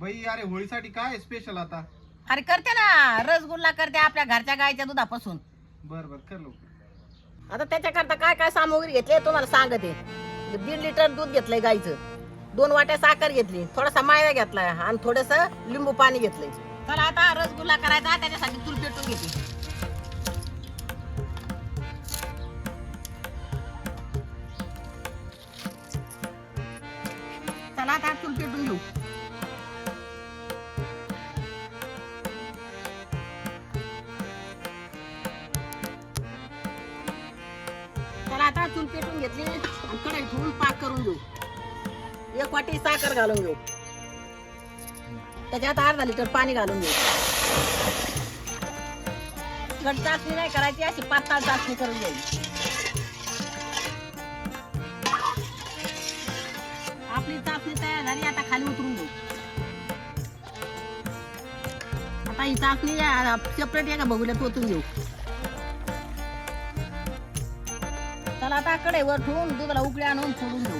बाई अरे होळीसाठी काय स्पेशल आता? अरे करते ना रसगुल्ला करते आपल्या घरच्या गायच्या दुधापासून. बर बर कर लवकर. आता त्याच्याकरता काय काय सामग्री घेतली तुम्हाला सांगते. दीड लिटर दूध घेतलंय गाईचं. दोन वाट्या साखर घेतली थोडासा मायदा घेतलाय आणि थोडस लिंबू पाणी घेतलंय. चला आता रसगुल्ला करायचा त्याच्यासाठी चूल पेटून घेते चला आता चूल पेटून घेऊ. चूल पेटून घेतली आणि कढई ठेवून पाक करून घेऊ. एक वाटी साखर घालून घेऊ. त्याच्यात अर्धा लिटर पाणी घालून घेऊ. गट चाचणी नाही करायची अशी पातळ चाचणी करून घ्यायची आपली चाचणी तयार झाली आता खाली उतरून घेऊ. आता ही चाचणी सेपरेट एका बघूला तोतून घेऊ. त्याला आता कडेवर ठेवून दुधाला उकळी आणून सोडून घेऊ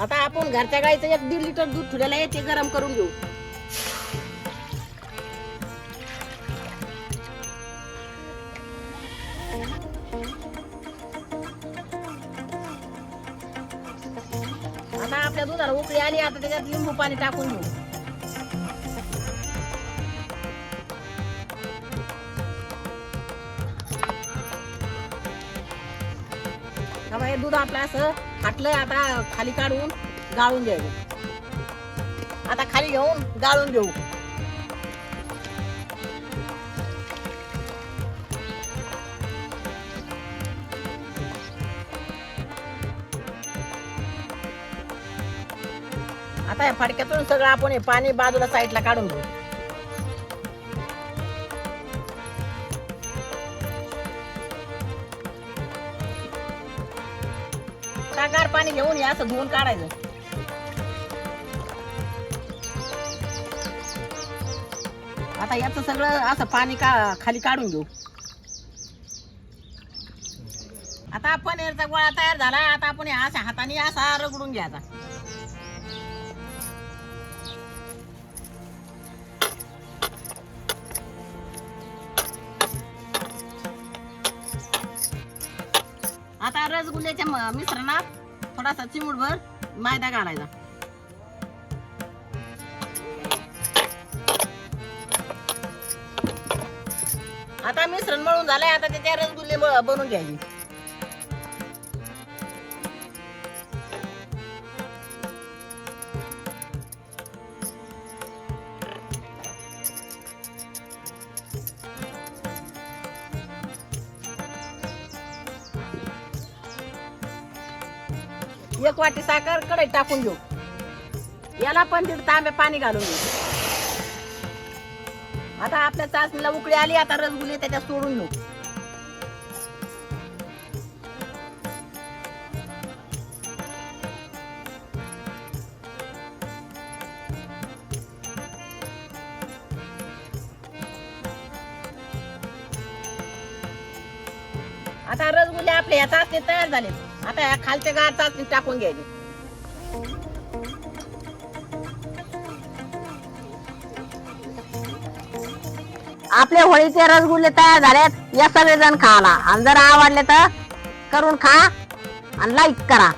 आता आपण घरच्या गाईचं एक दीड लिटर दूध ठेवलेलं आहे ते गरम करून घेऊ. आता आपल्या दुधाला उकळी आली आता त्याच्यात लिंबू पाणी टाकून घेऊ. आता हे दूध आपलं असं फाटलं आता खाली काढून गाळून घ्यायचं. आता खाली घेऊन गाळून घेऊ. आता या फडक्यातून सगळं आपण हे पाणी बाजूला साईडला काढून घेऊ. गार पाणी घेऊन या असं धुवून काढायचं. आता याचं सगळं असं पाणी का खाली काढून घेऊ. आता पनीरचा गोळा तयार झाला आता आपण हे हाताने असा रगडून घ्यायचा आता रसगुल्ल्याच्या मिश्रणात थोडासा चिमूटभर मैदा घालायचा. आता मिश्रण मळून झालंय आता त्याच्या रसगुल्ले बनवून घ्यायचे. एक वाटी साखर कढईत टाकून घेऊ. याला पण दीड तांबे पाणी घालून घेऊ. आता आपल्या चाचणीला उकळी आली आता रसगुल्ले त्याच्यात सोडून घेऊ. आता रसगुल्ले आपले या चाचणी तयार झाले आता या खालच्या गार टाकून घ्यायची आपले होळीचे रसगुल्ले तयार झालेत. या सगळेजण खाला आणि जर आवडले तर करून खा आणि लाईक करा.